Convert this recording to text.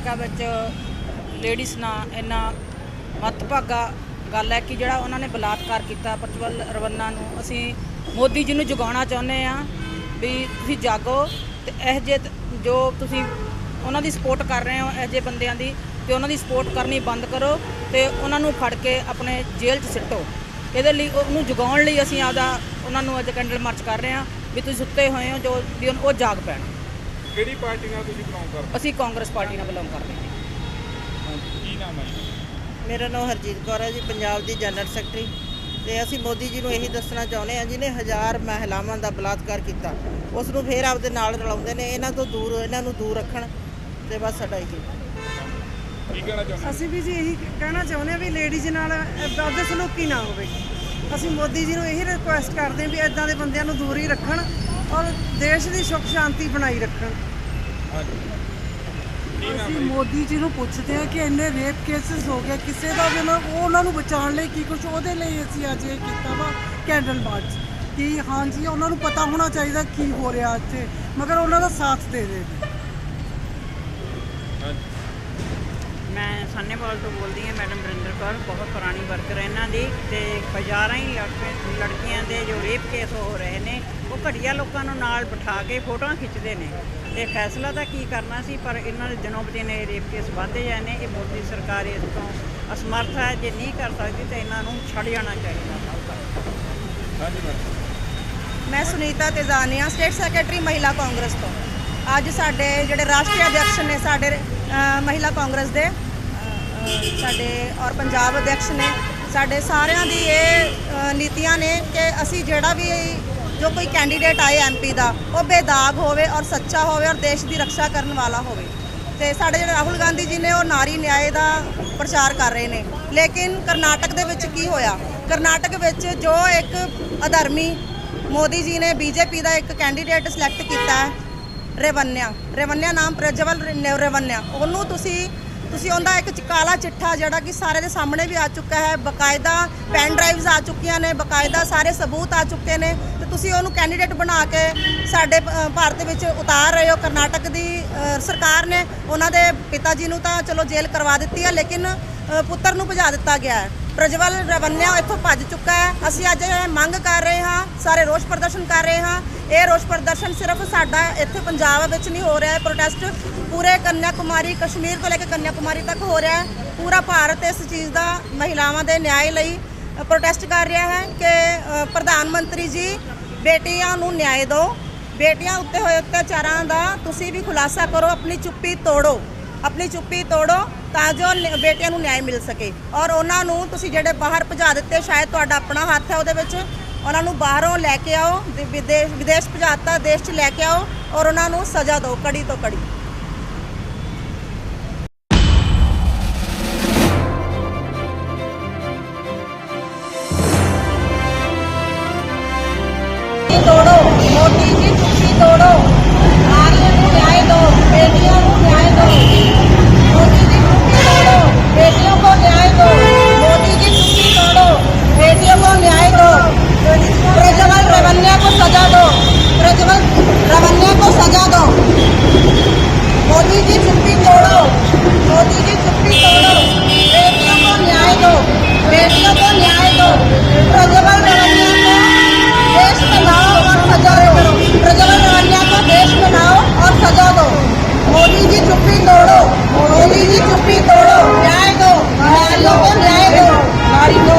ਕਰਨਾਟਕਾ ਵਿੱਚ ਲੇਡੀਜ਼ ਨਾਲ ਇੰਨਾ ਮਤਭਾਗਾ ਗੱਲ ਹੈ ਕਿ ਜਿਹੜਾ ਉਹਨਾਂ ਨੇ ਬਲਾਤਕਾਰ ਕੀਤਾ ਪ੍ਰਜਵਲ ਰਵੰਨਾ ਨੂੰ, ਅਸੀਂ ਮੋਦੀ ਜੀ ਨੂੰ ਜਗਾਉਣਾ ਚਾਹੁੰਦੇ ਆ ਵੀ ਤੁਸੀਂ ਜਾਗੋ ਤੇ ਇਹ ਜੇ ਜੋ ਤੁਸੀਂ ਉਹਨਾਂ ਦੀ ਸਪੋਰਟ ਕਰ ਰਹੇ ਹੋ, ਇਹ ਜੇ ਬੰਦਿਆਂ ਦੀ, ਤੇ ਉਹਨਾਂ ਦੀ ਸਪੋਰਟ ਕਰਨੀ ਬੰਦ ਕਰੋ ਤੇ ਉਹਨਾਂ ਨੂੰ ਫੜ ਕੇ ਆਪਣੇ ਜੇਲ੍ਹ 'ਚ ਸਿੱਟੋ। ਇਹਦੇ ਲਈ ਉਹਨੂੰ ਜਗਾਉਣ ਲਈ ਅਸੀਂ ਆਪਦਾ, ਉਹਨਾਂ ਨੂੰ ਅੱਜ ਕੈਂਡਲ ਮਾਰਚ ਕਰ ਰਹੇ ਹਾਂ ਵੀ ਤੁਸੀਂ ਸੁੱਤੇ ਹੋਏ ਹੋ ਜੋ ਵੀ ਉਹ ਜਾਗ ਪੈਣ। ਕਿਹੜੀ ਪਾਰਟੀ ਨਾਲ ਤੁਸੀਂ ਬਿਲੋਂਗ ਕਰਦੇ ਅਸੀਂ ਕਾਂਗਰਸ ਪਾਰਟੀ ਨਾਲ ਬਿਲੋਂਗ ਕਰਦੇ ਹਾਂ ਹੋ ਕੀ ਨਾਮ ਹੈ ਜੀ? ਮੇਰਾ ਨਾਮ ਹਰਜੀਤ ਕੌਰ ਹੈ ਜੀ ਪੰਜਾਬ ਦੀ ਜਨਰਲ ਸੈਕਟਰੀ। ਤੇ ਅਸੀਂ ਮੋਦੀ ਜੀ ਨੂੰ ਇਹੀ ਦੱਸਣਾ ਚਾਹੁੰਦੇ ਹਾਂ ਜਿਹਨੇ ਹਜ਼ਾਰ ਮਹਿਲਾਵਾਂ ਦਾ ਬਲਾਤਕਾਰ ਕੀਤਾ ਉਸ ਨੂੰ ਫੇਰ ਆਪਦੇ ਨਾਲ ਰਲਾਉਂਦੇ ਨੇ ਇਹਨਾਂ ਤੋਂ ਦੂਰ ਇਹਨਾਂ ਨੂੰ ਦੂਰ ਰੱਖਣ ਤੇ ਬਸ ਸਾਡਾ ਇਹੀ ਕੀ ਕਹਿਣਾ ਚਾਹੁੰਦੇ ਹੋ? ਅਸੀਂ ਵੀ ਜੀ ਇਹੀ ਕਹਿਣਾ ਚਾਹੁੰਦੇ ਹਾਂ ਵੀ ਲੇਡੀਜ਼ ਨਾਲ ਇੱਦਾਂ ਦੇ ਸਲੂਕੀ ਨਾ ਹੋਵੇ। ਅਸੀਂ ਮੋਦੀ ਜੀ ਨੂੰ ਇਹੀ ਰਿਕੁਐਸਟ ਕਰਦੇ ਹਾਂ ਵੀ ਇਦਾਂ ਦੇ ਬੰਦਿਆਂ ਨੂੰ ਦੂਰ ਹੀ ਰੱਖਣ ਔਰ ਦੇਸ਼ ਦੀ ਸੁੱਖ ਸ਼ਾਂਤੀ ਬਣਾਈ ਰੱਖਣ। ਹੈ ਅਸੀਂ ਜੀ? ਮੋਦੀ ਜੀ ਨੂੰ ਪੁੱਛਦੇ ਹਾਂ ਕਿ ਇੰਨੇ ਰੇਪ ਕੇਸਿਸ ਹੋ ਗਏ ਕਿਸੇ ਦਾ ਵੀ ਉਹਨਾਂ ਉਹ ਉਹਨਾਂ ਨੂੰ ਬਚਾਉਣ ਲਈ ਕੀ ਕੁਝ ਉਹਦੇ ਲਈ ਅਸੀਂ ਅੱਜ ਇਹ ਕੀਤਾ ਵਾ ਕੈਂਡਲ ਮਾਰਚ ਕਿ ਹਾਂਜੀ ਉਹਨਾਂ ਨੂੰ ਪਤਾ ਹੋਣਾ ਚਾਹੀਦਾ ਕੀ ਹੋ ਰਿਹਾ ਇੱਥੇ ਮਗਰ ਉਹਨਾਂ ਦਾ ਸਾਥ ਦੇ ਦੇ ਮੈਂ ਸਾਨੇਵਾਲ ਤੋਂ ਬੋਲਦੀ ਹਾਂ ਮੈਡਮ ਵਰਿੰਦਰ ਕੌਰ ਬਹੁਤ ਪੁਰਾਣੀ ਵਰਕਰ ਹੈ ਇਹਨਾਂ ਦੀ ਤੇ ਹਜ਼ਾਰਾਂ ਹੀ ਲੜਕੇ ਲੜਕੀਆਂ ਦੇ ਜੋ ਰੇਪ ਕੇਸ ਹੋ ਰਹੇ ਨੇ ਉਹ ਘਟੀਆ ਲੋਕਾਂ ਨੂੰ ਨਾਲ ਬਿਠਾ ਕੇ ਫੋਟੋਆਂ ਖਿੱਚਦੇ ਨੇ। ਇਹ ਫੈਸਲਾ ਤਾਂ ਕੀ ਕਰਨਾ ਸੀ, ਪਰ ਇਹਨਾਂ ਦੇ ਦਿਨੋਂ ਦਿਨ ਇਹ ਰੇਪ ਕੇਸ ਵੱਧਦੇ ਜਾਏ ਨੇ। ਇਹ ਮੋਦੀ ਸਰਕਾਰ ਇਸ ਤੋਂ ਅਸਮਰਥ ਹੈ। ਜੇ ਨਹੀਂ ਕਰ ਸਕਦੀ ਤਾਂ ਇਹਨਾਂ ਨੂੰ ਛੱਡ ਜਾਣਾ ਚਾਹੀਦਾ। ਮੈਂ ਸੁਨੀਤਾ ਤੇਜ਼ਾਨੀਆ ਸਟੇਟ ਸੈਕਟਰੀ ਮਹਿਲਾ ਕਾਂਗਰਸ ਤੋਂ। ਅੱਜ ਸਾਡੇ ਜਿਹੜੇ ਰਾਸ਼ਟਰੀ ਅਧਿਕਸ਼ ਨੇ, ਸਾਡੇ ਮਹਿਲਾ ਕਾਂਗਰਸ ਦੇ ਸਾਡੇ ਔਰ ਪੰਜਾਬ ਅਧਿਕਸ਼ ਨੇ, ਸਾਡੇ ਸਾਰਿਆਂ ਦੀ ਇਹ ਨੀਤੀਆਂ ਨੇ ਕਿ ਅਸੀਂ ਜਿਹੜਾ ਵੀ ਜੋ ਕੋਈ ਕੈਂਡੀਡੇਟ ਆਏ ਐਮਪੀ ਦਾ, ਉਹ ਬੇਦਾਗ ਹੋਵੇ ਔਰ ਸੱਚਾ ਹੋਵੇ ਔਰ ਦੇਸ਼ ਦੀ ਰੱਖਿਆ ਕਰਨ ਵਾਲਾ ਹੋਵੇ। ਤੇ ਸਾਡੇ ਜਿਹੜੇ ਰਾਹੁਲ ਗਾਂਧੀ ਜੀ ਨੇ ਉਹ ਨਾਰੀ ਨਿਆਏ ਦਾ ਪ੍ਰਚਾਰ ਕਰ ਰਹੇ ਨੇ। ਲੇਕਿਨ ਕਰਨਾਟਕ ਦੇ ਵਿੱਚ ਕੀ ਹੋਇਆ? ਕਰਨਾਟਕ ਵਿੱਚ ਜੋ ਇੱਕ ਅਧਰਮੀ ਮੋਦੀ ਜੀ ਨੇ ਬੀਜੇਪੀ ਦਾ ਇੱਕ ਕੈਂਡੀਡੇਟ ਸਿਲੈਕਟ ਕੀਤਾ ਹੈ, ਰੇਵੰਨਿਆ। ਰੇਵੰਨਿਆ ਨਾਮ ਪ੍ਰਜਵਲ ਰੇ- ਰੇਵੰਨਿਆ। ਉਹਨੂੰ ਤੁਸੀਂ ਤੁਸੀਂ ਉਹਦਾ ਇੱਕ ਕਾਲਾ ਚਿੱਠਾ ਜਿਹੜਾ ਕਿ ਸਾਰੇ ਦੇ ਸਾਹਮਣੇ ਵੀ ਆ ਚੁੱਕਾ ਹੈ, ਬਕਾਇਦਾ ਪੈਨ ਡਰਾਈਵਸ ਆ ਚੁੱਕੀਆਂ ਨੇ, ਬਕਾਇਦਾ ਸਾਰੇ ਸਬੂਤ ਆ ਚੁੱਕੇ ਨੇ। ਤੁਸੀਂ ਉਹਨੂੰ ਕੈਂਡੀਡੇਟ ਬਣਾ ਕੇ ਸਾਡੇ ਭਾਰਤ ਵਿੱਚ ਉਤਾਰ ਰਹੇ ਹੋ। ਕਰਨਾਟਕ ਦੀ ਸਰਕਾਰ ਨੇ ਉਹਨਾਂ ਦੇ ਪਿਤਾ ਜੀ ਨੂੰ ਤਾਂ ਚਲੋ ਜੇਲ੍ਹ ਕਰਵਾ ਦਿੱਤੀ ਹੈ ਲੇਕਿਨ ਪੁੱਤਰ ਨੂੰ ਭਜਾ ਦਿੱਤਾ ਗਿਆ ਹੈ। ਪ੍ਰਜਵਲ ਰਵੰਨਿਆ ਇੱਥੋਂ ਭੱਜ ਚੁੱਕਾ ਹੈ। ਅਸੀਂ ਅੱਜ ਇਹ ਮੰਗ ਕਰ ਰਹੇ ਹਾਂ, ਸਾਰੇ ਰੋਸ ਪ੍ਰਦਰਸ਼ਨ ਕਰ ਰਹੇ ਹਾਂ। ਇਹ ਰੋਸ ਪ੍ਰਦਰਸ਼ਨ ਸਿਰਫ ਸਾਡਾ ਇੱਥੇ ਪੰਜਾਬ ਵਿੱਚ ਨਹੀਂ ਹੋ ਰਿਹਾ ਹੈ। ਪ੍ਰੋਟੈਸਟ ਪੂਰੇ ਕੰਨਿਆ ਕੁਮਾਰੀ ਕਸ਼ਮੀਰ ਤੋਂ ਲੈ ਕੇ ਕੰਨਿਆ ਕੁਮਾਰੀ ਤੱਕ ਹੋ ਰਿਹਾ ਹੈ। ਪੂਰਾ ਭਾਰਤ ਇਸ ਚੀਜ਼ ਦਾ ਮਹਿਲਾਵਾਂ ਦੇ ਨਿਆਂ ਲਈ ਪ੍ਰੋਟੈਸਟ ਕਰ ਰਿਹਾ ਹੈ ਕਿ ਪ੍ਰਧਾਨ ਮੰਤਰੀ ਜੀ ਬੇਟੀਆਂ ਨੂੰ ਨਿਆਂ ਦਿਓ ਬੇਟੀਆਂ ਉੱਤੇ ਹੋਏ ਅਤਿਆਚਾਰਾਂ ਦਾ ਤੁਸੀਂ ਵੀ ਖੁਲਾਸਾ ਕਰੋ, ਆਪਣੀ ਚੁੱਪੀ ਤੋੜੋ। ਆਪਣੀ ਚੁੱਪੀ ਤੋੜੋ ਤਾਂ ਜੋ ਨ- ਬੇਟੀਆਂ ਨੂੰ ਨਿਆਂ ਮਿਲ ਸਕੇ। ਔਰ ਉਹਨਾਂ ਨੂੰ ਤੁਸੀਂ ਜਿਹੜੇ ਬਾਹਰ ਭਜਾ ਦਿੱਤੇ, ਸ਼ਾਇਦ ਤੁਹਾਡਾ ਆਪਣਾ ਹੱਥ ਹੈ, ਉਹਦੇ ਵਿੱਚ ਉਹਨਾਂ ਨੂੰ ਬਾਹਰੋਂ ਲੈ ਕੇ ਆਓ ਤੇ ਵਿਦੇਸ਼ ਵਿਦੇਸ਼ ਭਜਾਤਾ ਦੇਸ਼ 'ਚ ਲੈ ਕੇ ਆਓ ਔਰ ਉਹਨਾਂ ਨੂੰ ਸਜ਼ਾ ਦਿਓ ਕੜੀ ਤੋਂ ਕੜੀ। ਮੋਦੀ ਜੀ ਚੁੱਪੀ चुप्पी तोड़ो मोदी जी चुप्पी तोड़ो न्याय दो नारियों को न्याय दो नारी को